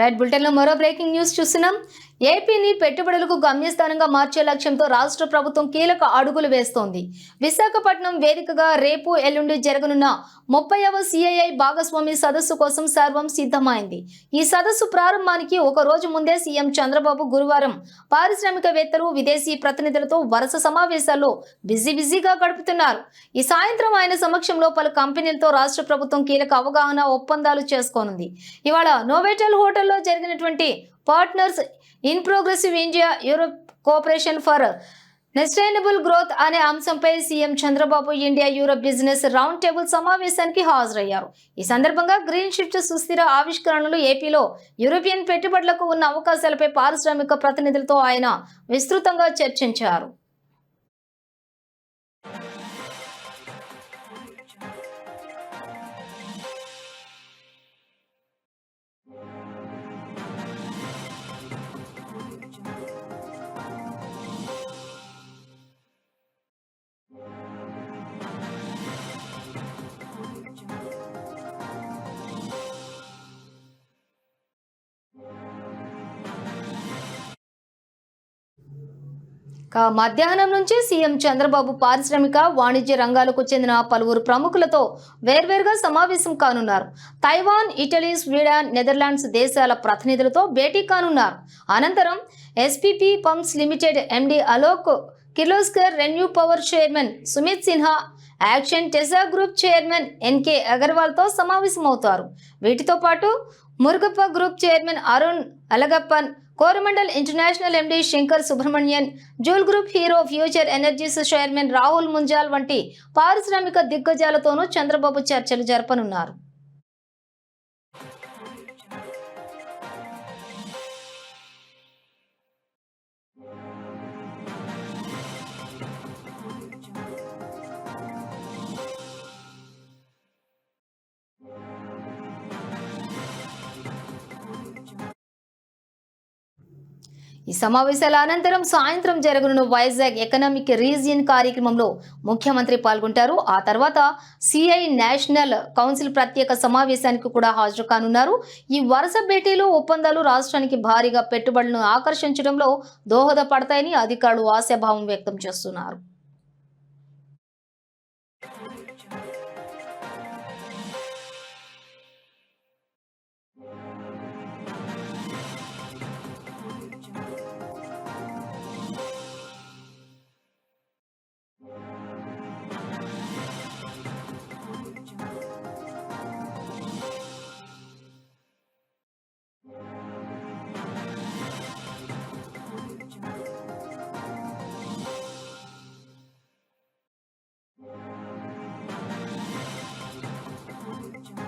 Right బులెటిన్లో మరో breaking news చూస్తున్నాం. ఏపీని పెట్టుబడులకు గమ్యస్థానంగా మార్చే లక్ష్యంతో రాష్ట్ర ప్రభుత్వం కీలక అడుగులు వేస్తోంది. విశాఖపట్నం వేదికగా రేపు ఎల్లుండి జరగనున్న ముప్పైవ సిఐఐ భాగస్వామి సదస్సు కోసం సర్వం సిద్ధమైంది. ఈ సదస్సు ప్రారంభానికి ఒక రోజు ముందే సీఎం చంద్రబాబు గురువారం పారిశ్రామికవేత్తలు విదేశీ ప్రతినిధులతో వరుస సమావేశాల్లో బిజీ బిజీగా గడుపుతున్నారు. ఈ సాయంత్రం ఆయన సమక్షంలో పలు కంపెనీలతో రాష్ట్ర ప్రభుత్వం కీలక అవగాహన ఒప్పందాలు చేసుకోనుంది. ఇవాళ నోవేటల్ హోటల్లో జరిగినటువంటి partners in progressive India Europe cooperation for sustainable growth అనే అంశంపై CM Chandrababu India Europe business round table సమావేశానికి హాజరయ్యారు. ఈ సందర్భంగా గ్రీన్ షిఫ్ట్ సుస్థిర ఆవిష్కరణలు ఏపీలో యూరోపియన్ పెట్టుబడులకు ఉన్న అవకాశాలపై పారిశ్రామిక ప్రతినిధులతో ఆయన విస్తృతంగా చర్చించారు. మధ్యాహ్నం నుంచి సీఎం చంద్రబాబు పారిశ్రామిక వాణిజ్య రంగాలకు చెందిన పలువురు ప్రముఖులతో వేర్వేరుగా సమావేశం కానున్నారు. తైవాన్ ఇటలీ స్వీడన్ నెదర్లాండ్స్ దేశాల ప్రతినిధులతో భేటీ కానున్నారు. అనంతరం SPP pumps limited MD Alok Kirloskar ReNew power chairman Sumit Sinha Action Tesa group chairman NK అగర్వాల్తో సమావేశమవుతారు. వీటితో పాటు Murugappa group chairman Arun Alagappan Coromandel international MD Shankar Subrahmanyan Jule group hero future energies chairman Rahul Munjal వంటి పారిశ్రామిక దిగ్గజాలతోనూ చంద్రబాబు చర్చలు జరపనున్నారు. ఈ సమావేశాల అనంతరం సాయంత్రం జరగనున్న వైజాగ్ ఎకనామిక్ రీజియన్ కార్యక్రమంలో ముఖ్యమంత్రి పాల్గొంటారు. ఆ తర్వాత సిఐ నేషనల్ కౌన్సిల్ ప్రత్యేక సమావేశానికి కూడా హాజరు కానున్నారు. ఈ వరుస భేటీలు ఒప్పందాలు రాష్ట్రానికి భారీగా పెట్టుబడులను ఆకర్షించడంలో దోహదపడతాయని అధికారులు ఆశాభావం వ్యక్తం చేస్తున్నారు.